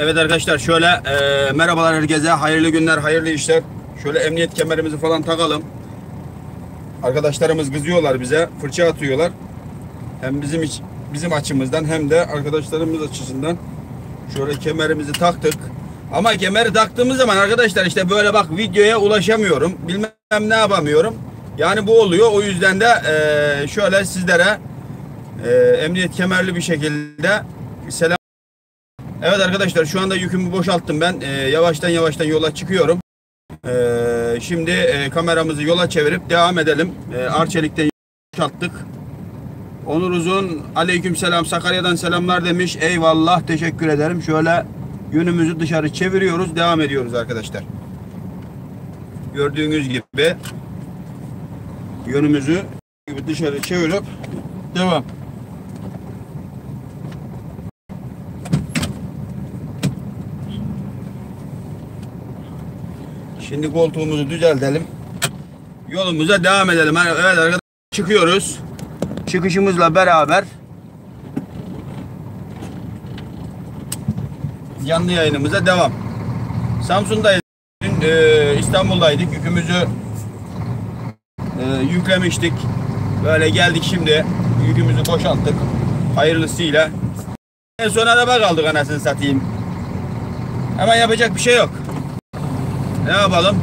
Evet arkadaşlar şöyle e, merhabalar herkese. Hayırlı günler, hayırlı işler. Şöyle emniyet kemerimizi falan takalım. Arkadaşlarımız kızıyorlar bize. Fırça atıyorlar. Hem bizim iç- bizim açımızdan hem de arkadaşlarımız açısından şöyle kemerimizi taktık. Ama kemeri taktığımız zaman arkadaşlar işte böyle bak videoya ulaşamıyorum. Bilmem ne yapamıyorum. Yani bu oluyor. O yüzden de e, şöyle sizlere e, emniyet kemerli bir şekilde selam Evet arkadaşlar şu anda yükümü boşalttım ben. Ee, yavaştan yavaştan yola çıkıyorum. Ee, şimdi e, kameramızı yola çevirip devam edelim. Ee, Arçelik'ten boşalttık. Onur Uzun aleyküm selam Sakarya'dan selamlar demiş. Eyvallah teşekkür ederim. Şöyle yönümüzü dışarı çeviriyoruz. Devam ediyoruz arkadaşlar. Gördüğünüz gibi yönümüzü dışarı çevirip devam. Şimdi koltuğumuzu düzeltelim. Yolumuza devam edelim. Evet arkadaşlar çıkıyoruz. Çıkışımızla beraber canlı yayınımıza devam. Samsun'dayız. Dün e, İstanbul'daydık. Yükümüzü e, yüklemiştik. Böyle geldik şimdi. Yükümüzü boşalttık. Hayırlısıyla. En son araba kaldık anasını satayım. Hemen yapacak bir şey yok. Ne yapalım?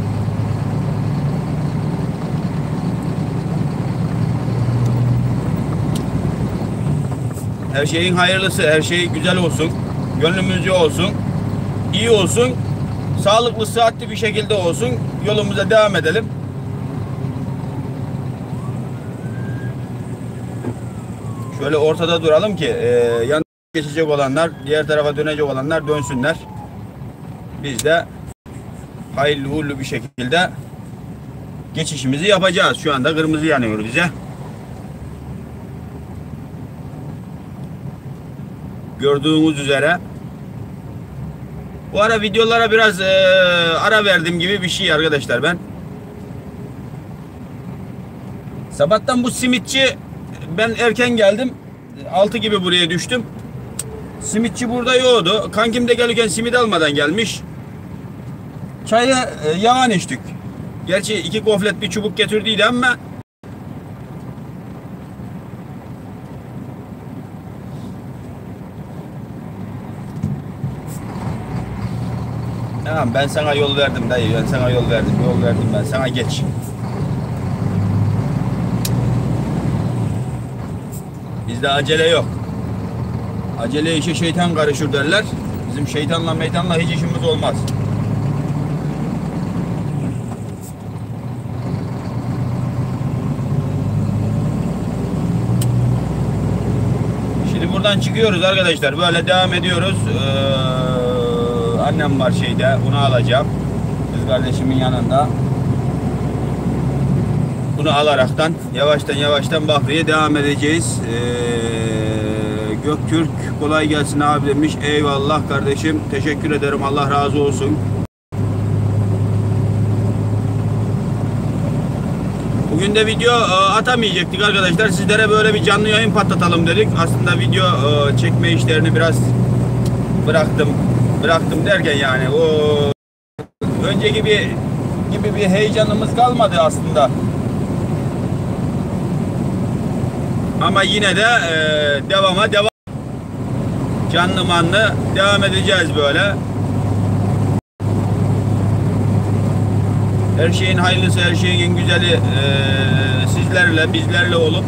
Her şeyin hayırlısı, her şey güzel olsun. Gönlümüzce olsun. iyi olsun. Sağlıklı, sıhhatli bir şekilde olsun. Yolumuza devam edelim. Şöyle ortada duralım ki e, yan geçecek olanlar, diğer tarafa dönecek olanlar dönsünler. Biz de hayırlı uğurlu bir şekilde geçişimizi yapacağız. Şu anda kırmızı yanıyor bize. Gördüğünüz üzere. Bu ara videolara biraz eee, ara verdim gibi bir şey arkadaşlar ben. Sabahtan bu simitçi ben erken geldim. 6 gibi buraya düştüm. Simitçi burada yoktu. Kankim de gelirken simit almadan gelmiş. Çayı e, içtik. Gerçi iki goflet bir çubuk getirdiydi ama Tamam ben sana yol verdim dayı ben sana yol verdim yol verdim ben sana geç. Bizde acele yok. Acele işe şeytan karışır derler. Bizim şeytanla meytanla hiç işimiz olmaz. Şimdi buradan çıkıyoruz arkadaşlar. Böyle devam ediyoruz. Ee, annem var şeyde. Bunu alacağım. Kız kardeşimin yanında. Bunu alaraktan yavaştan yavaştan Bahriye devam edeceğiz. Ee, Göktürk kolay gelsin abi demiş. Eyvallah kardeşim. Teşekkür ederim. Allah razı olsun. Bugün de video e, atamayacaktık arkadaşlar. Sizlere böyle bir canlı yayın patlatalım dedik. Aslında video e, çekme işlerini biraz bıraktım. Bıraktım derken yani o önce gibi gibi bir heyecanımız kalmadı aslında. Ama yine de e, devama devam. Canlı manlı devam edeceğiz böyle. Her şeyin hayırlısı, her şeyin en güzeli e, sizlerle, bizlerle olup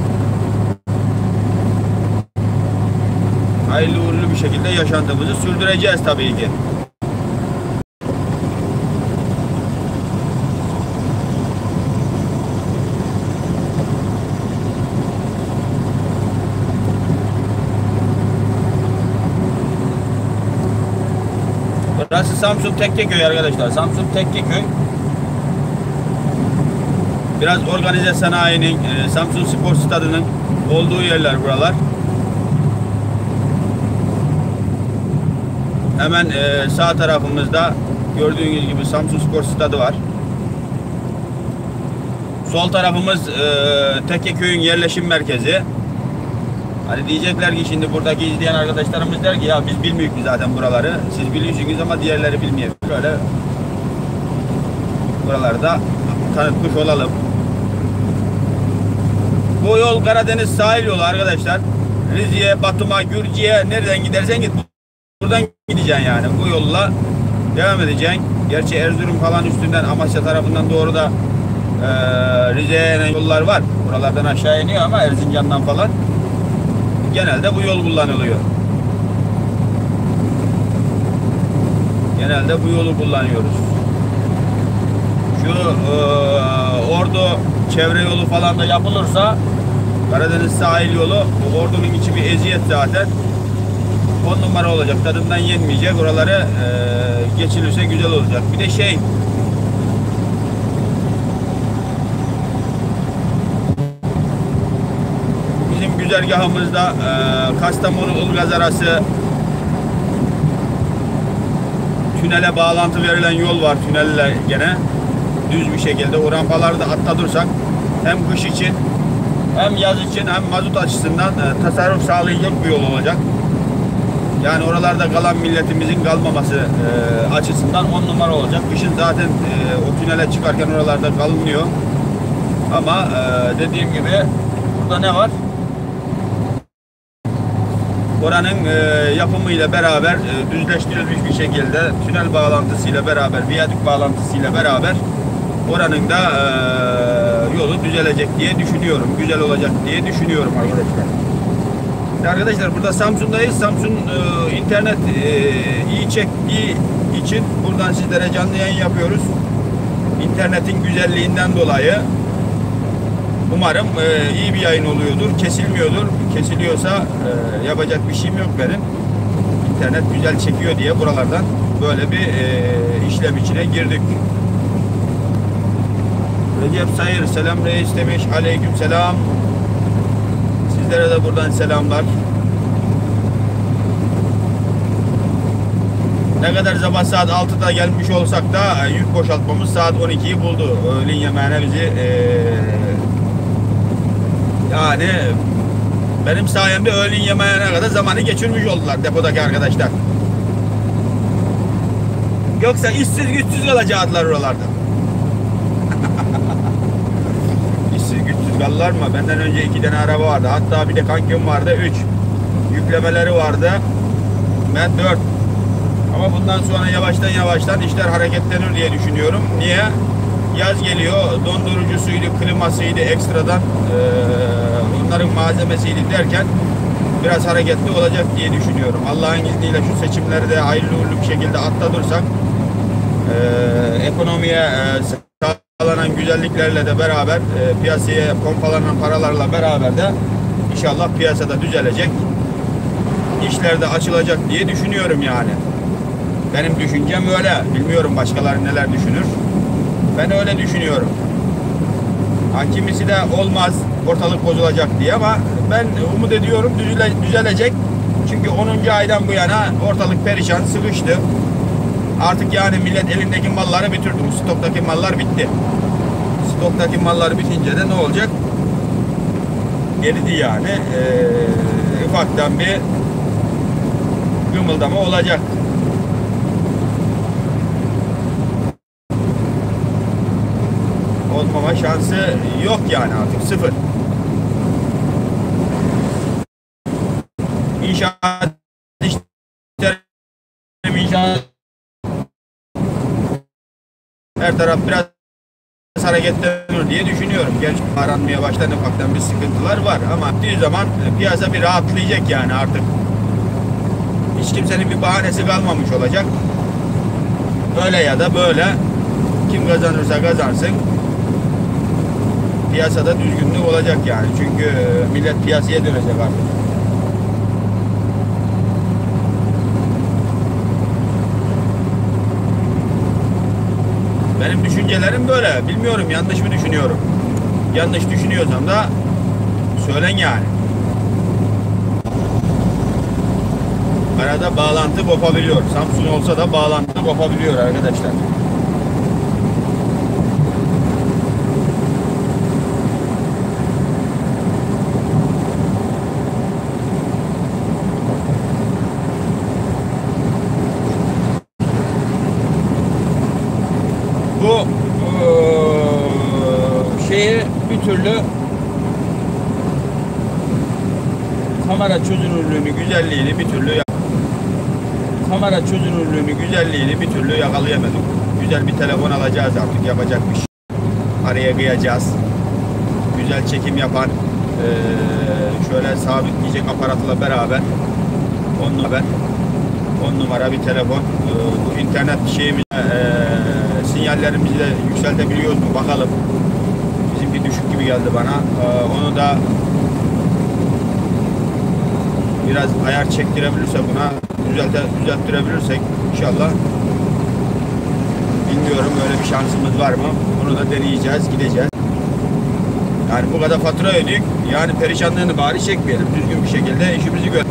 hayırlı uğurlu bir şekilde yaşantımızı sürdüreceğiz tabii ki. Burası Samsun Tekkeköy arkadaşlar. Samsun Tekkeköy. Biraz organize sanayinin, e, Samsun Spor Stadı'nın olduğu yerler buralar. Hemen e, sağ tarafımızda gördüğünüz gibi Samsun Spor Stadı var. Sol tarafımız e, Tekkeköy'ün yerleşim merkezi. Hani diyecekler ki şimdi buradaki izleyen arkadaşlarımız der ki ya biz bilmiyoruz zaten buraları. Siz biliyorsunuz ama diğerleri bilmiyor. Böyle buralarda tanıtmış olalım. Bu yol Karadeniz sahil yolu arkadaşlar. Rize'ye, Batum'a, Gürcü'ye nereden gidersen git. Buradan gideceksin yani. Bu yolla devam edeceksin. Gerçi Erzurum falan üstünden Amasya tarafından doğru da e, Rize'ye yollar var. Buralardan aşağı iniyor ama Erzincan'dan falan. Genelde bu yol kullanılıyor. Genelde bu yolu kullanıyoruz. Şu e, Ordu çevre yolu falan da yapılırsa Karadeniz sahil yolu bu Ordu'nun içi bir eziyet zaten. 10 numara olacak. Tadından yenmeyecek. Oraları e, geçilirse güzel olacak. Bir de şey bizim güzergahımızda e, Kastamonu Ilgaz arası tünele bağlantı verilen yol var tünelle gene düz bir şekilde o rampaları da atladırsak hem kış için hem yaz için hem mazot açısından e, tasarruf sağlayacak bir yol olacak. Yani oralarda kalan milletimizin kalmaması e, açısından on numara olacak. Kışın zaten e, o tünele çıkarken oralarda kalınıyor. Ama e, dediğim gibi burada ne var? Oranın e, yapımıyla beraber e, düzleştirilmiş bir şekilde tünel bağlantısıyla beraber, viyadük bağlantısıyla beraber oranın da e, yolu düzelecek diye düşünüyorum. Güzel olacak diye düşünüyorum arkadaşlar. Şimdi arkadaşlar burada Samsun'dayız. Samsun e, internet e, iyi çektiği için buradan sizlere canlı yayın yapıyoruz. İnternetin güzelliğinden dolayı umarım e, iyi bir yayın oluyordur. Kesilmiyordur. Kesiliyorsa e, yapacak bir şeyim yok benim. İnternet güzel çekiyor diye buralardan böyle bir e, işlem içine girdik. Recep Sayır selam reis demiş. Aleyküm selam. Sizlere de buradan selamlar. Ne kadar sabah saat 6'da gelmiş olsak da e, yük boşaltmamız saat 12'yi buldu. Öğlen yemeğine bizi e, yani benim sayemde öğlen yemeğine kadar zamanı geçirmiş oldular depodaki arkadaşlar. Yoksa işsiz güçsüz kalacaklar oralarda. Mı? Benden önce iki tane araba vardı. Hatta bir de kankim vardı. Üç. Yüklemeleri vardı. Ben dört. Ama bundan sonra yavaştan yavaştan işler hareketlenir diye düşünüyorum. Niye? Yaz geliyor. Dondurucusuydu, klimasıydı ekstradan. Ee, onların malzemesiydi derken biraz hareketli olacak diye düşünüyorum. Allah'ın izniyle şu seçimleri de hayırlı uğurlu bir şekilde atlatırsak e, ekonomiye e, sağlanan güzelliklerle de beraber e, piyasaya pompalanan paralarla beraber de inşallah piyasada düzelecek. İşler de açılacak diye düşünüyorum yani. Benim düşüncem öyle. Bilmiyorum başkaları neler düşünür. Ben öyle düşünüyorum. Ha, kimisi de olmaz ortalık bozulacak diye ama ben umut ediyorum düzele, düzelecek. Çünkü 10. aydan bu yana ortalık perişan, sıkıştı. Artık yani millet elindeki malları bitirdi. Stoktaki mallar bitti. Stoktaki mallar bitince de ne olacak? Geridi yani. Ee, ufaktan bir gımıldama olacak. olmama şansı yok yani artık sıfır. İnşaat işleri inşaat her taraf biraz hareketlenir diye düşünüyorum. Gerçi aranmaya başladı ufaktan bir sıkıntılar var ama bir zaman piyasa bir rahatlayacak yani artık. Hiç kimsenin bir bahanesi kalmamış olacak. Öyle ya da böyle kim kazanırsa kazansın piyasada düzgünlük olacak yani. Çünkü millet piyasaya dönecek artık. Benim düşüncelerim böyle. Bilmiyorum yanlış mı düşünüyorum. Yanlış düşünüyorsam da söylen yani. Arada bağlantı kopabiliyor. Samsung olsa da bağlantı kopabiliyor arkadaşlar. Bir türlü kamera çözünürlüğünü, güzelliğini bir türlü kamera çözünürlüğünü, güzelliğini bir türlü yakalayamadık. Güzel bir telefon alacağız artık yapacak bir şey. Araya kıyacağız. Güzel çekim yapan eee, şöyle sabitleyecek aparatla beraber on numara on numara bir telefon. Eee, bu internet şeyimiz eee, sinyallerimizi de yükseltebiliyoruz mu bakalım. Geldi bana. Eee, onu da biraz ayar çektirebilirse buna düzelte, düzelttirebilirsek inşallah bilmiyorum öyle bir şansımız var mı? Bunu da deneyeceğiz, gideceğiz. Yani bu kadar fatura ödük. Yani perişanlığını bari çekmeyelim. Düzgün bir şekilde işimizi gör.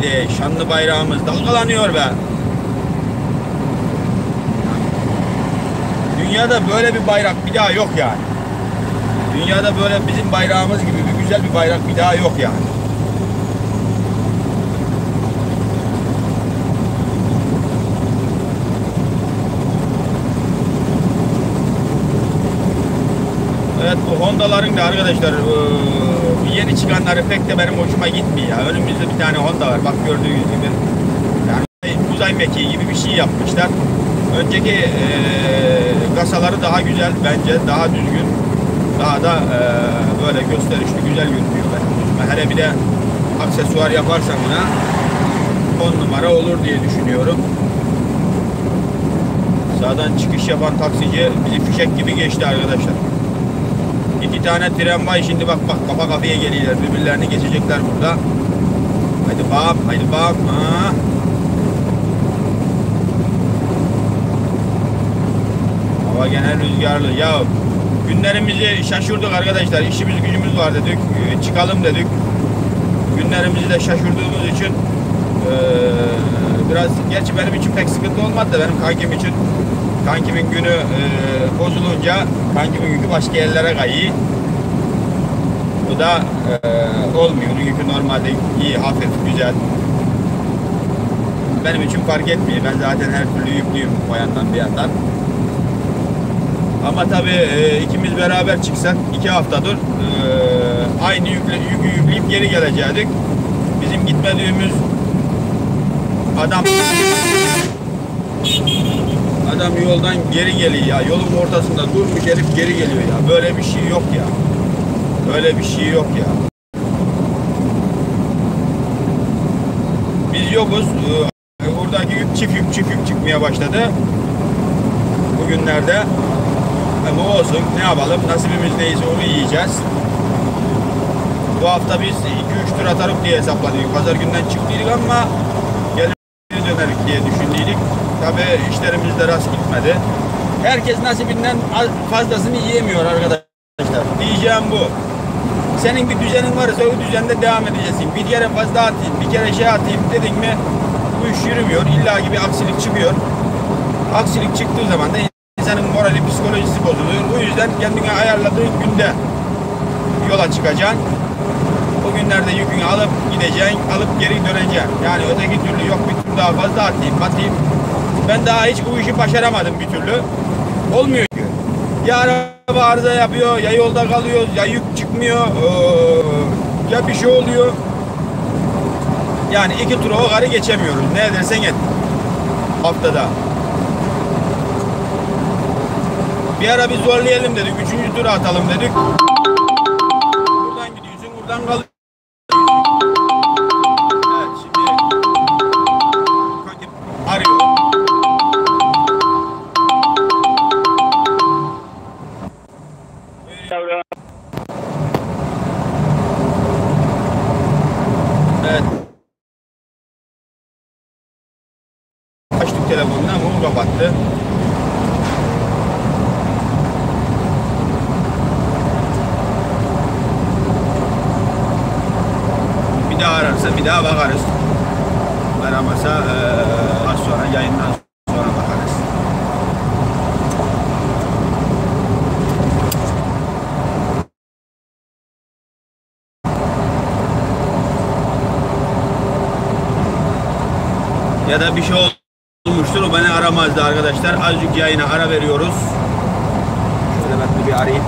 Gidi şanlı bayrağımız dalgalanıyor be. Dünyada böyle bir bayrak bir daha yok yani. Dünyada böyle bizim bayrağımız gibi bir güzel bir bayrak bir daha yok yani. Evet bu Honda'ların da arkadaşlar eee, yeni çıkanları pek de benim hoşuma gitmiyor. Önümüzde bir tane Honda var. Bak gördüğünüz gibi. Yani uzay mekiği gibi bir şey yapmışlar. Önceki eee kasaları daha güzel bence. Daha düzgün. Daha da eee, böyle gösterişli güzel görünüyor benim hoşuma. Hele bir de aksesuar yaparsan buna 10 numara olur diye düşünüyorum. Sağdan çıkış yapan taksici bizi fişek gibi geçti arkadaşlar. İki tane tren var şimdi bak bak kafa kafaya geliyorlar birbirlerini geçecekler burada. Haydi bak haydi bak. Ha. Hava genel rüzgarlı. Ya günlerimizi şaşırdık arkadaşlar. İşimiz gücümüz var dedik. Ee, Çıkalım dedik. Günlerimizi de şaşırdığımız için eee, biraz gerçi benim için pek sıkıntı olmadı benim kankim için kankimin günü eee, bozulunca kankimin yükü başka yerlere kayıyor. Bu da eee, olmuyor. Onun yükü normalde iyi, hafif, güzel. Benim için fark etmiyor. Ben zaten her türlü yüklüyüm o yandan bir yandan. Ama tabii e, ikimiz beraber çıksak iki haftadır e, aynı yükle, yükü yükleyip geri gelecektik. Bizim gitmediğimiz adam adam yoldan geri geliyor ya. Yolun ortasında durmuş herif geri geliyor ya. Böyle bir şey yok ya. Böyle bir şey yok ya. Biz yokuz. E, buradaki yük çift yük çift yük çıkmaya başladı. Bugünlerde ama olsun ne yapalım nasibimiz neyse onu yiyeceğiz. Bu hafta biz 2-3 tur atarım diye hesapladık. Pazar günden çıktıydık ama geri dönerik diye düşündüydük. Tabi işlerimiz de rast gitmedi. Herkes nasibinden az- fazlasını yiyemiyor arkadaşlar. Diyeceğim bu. Senin bir düzenin varsa o düzende devam edeceksin. Bir kere fazla atayım, bir kere şey atayım dedin mi bu iş yürümüyor. İlla gibi aksilik çıkıyor. Aksilik çıktığı zaman da insanın morali, psikolojisi bozuluyor. O yüzden kendine ayarladığın günde yola çıkacaksın. O günlerde yükünü alıp gideceksin, alıp geri döneceksin. Yani öteki türlü yok bir tur daha fazla atayım, atayım. Ben daha hiç bu işi başaramadım bir türlü. Olmuyor ki. Ya araba arıza yapıyor, ya yolda kalıyor, ya yük çıkmıyor, eee, ya bir şey oluyor. Yani iki turu o karı geçemiyoruz. Ne edersen et. Haftada. Bir ara bir zorlayalım dedik. Üçüncü tura atalım dedik. Bakarsa bir daha bakarız. Aramasa e, az sonra yayından sonra bakarız. Ya da bir şey olmuştur. Beni aramazdı arkadaşlar. Azıcık yayına ara veriyoruz. Şöyle ben bir arayayım.